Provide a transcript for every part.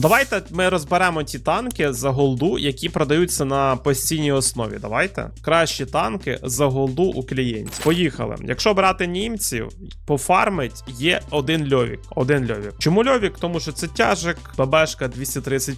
Давайте ми розберемо ті танки за голду, які продаються на постійній основі. Давайте. Кращі танки за голду у клієнтів. Поїхали. Якщо брати німців, пофармить є один льовік. Один льовік. Чому льовік? Тому що це тяжик, ББшка 230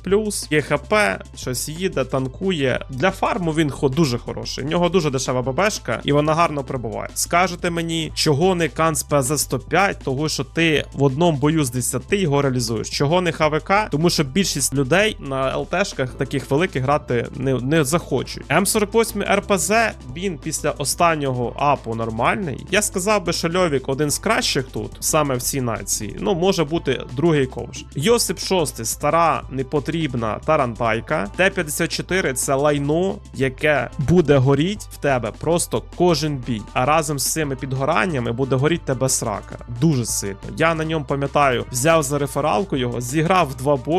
є ХП, щось їде, танкує. Для фарму він дуже хороший. В нього дуже дешева ББшка, і вона гарно прибуває. Скажете мені, чого не Канс ПЗ-105, того що ти в одному бою з 10 його реалізуєш. Чого не ХВК? Тому що більшість людей на ЛТшках таких великих грати не, не захочуть. М48 РПЗ він після останнього апу нормальний. Я сказав би, що Льовік один з кращих тут, саме в цій нації. Ну, може бути другий ковш. Йосип 6 стара, непотрібна тарантайка. Т-54 це лайно, яке буде горіть в тебе просто кожен бій. А разом з цими підгораннями буде горіть тебе срака. Дуже сильно. Я на ньому пам'ятаю, взяв за рефералку його, зіграв два бої.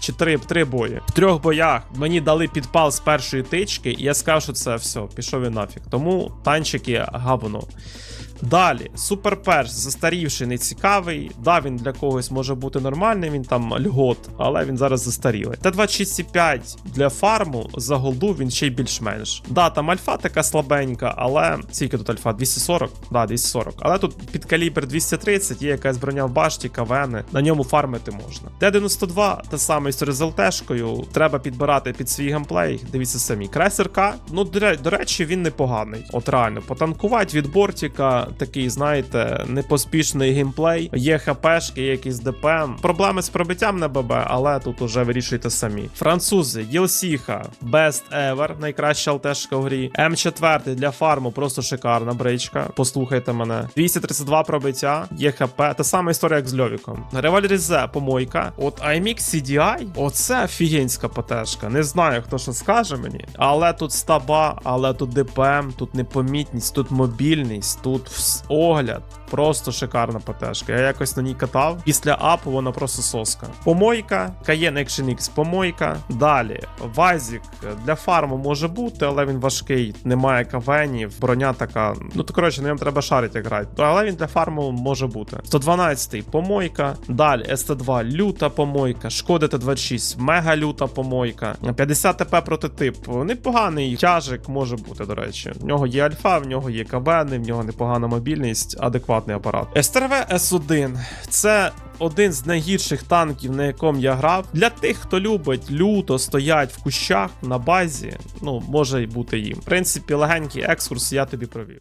Чи три, три бої. В трьох боях мені дали підпал з першої тички, і я сказав, що це все, пішов він нафіг. Тому танчики говно. Далі, суперперш, застарівший, нецікавий. Да, він для когось може бути нормальний, він там льгот, але він зараз застарілий. Т-26,5 для фарму за голду він ще й більш-менш. Да, там альфа така слабенька, але скільки тут альфа? 240? Да, 240. Але тут під калібр 230, є якась броня в башті, кавени, на ньому фармити можна. Т-92, те саме з ЛТшкою, треба підбирати під свій геймплей. Дивіться самі. Кресерка, ну до, речі, він непоганий. От реально, потанкувати від бортика, такий, знаєте, непоспішний геймплей. Є хпшки, є якийсь ДПМ. Проблеми з пробиттям на ББ, але тут уже вирішуйте самі. Французи, Єлсіха, Best Ever, найкраща ЛТшка в грі. М4 для фарму, просто шикарна бричка. Послухайте мене. 232 пробиття, є ХП. Та сама історія, як з Льовіком. Револьризе, помойка. От IMX CDI, оце офігенська ПТшка. Не знаю, хто що скаже мені. Але тут стаба, але тут ДПМ, тут непомітність, тут мобільність, тут Olha, Просто шикарна ПТшка. Я якось на ній катав. Після апу вона просто соска. Помойка, Cayenne Action X помойка. Далі, Вазік для фарму може бути, але він важкий, немає кавенів, броня така. Ну то коротше, ньому треба шарити грати. Але він для фарму може бути. 112 помойка. Далі СТ2 люта помойка. Шкода Т26, мега люта помойка. 50 ТП прототип. Непоганий тяжик може бути, до речі. В нього є альфа, в нього є кавени, в нього непогана мобільність, адекватний апарат. СТРВ С1 це один з найгірших танків, на якому я грав. Для тих, хто любить люто стоять в кущах на базі, ну може й бути їм. В принципі, легенький екскурс я тобі провів.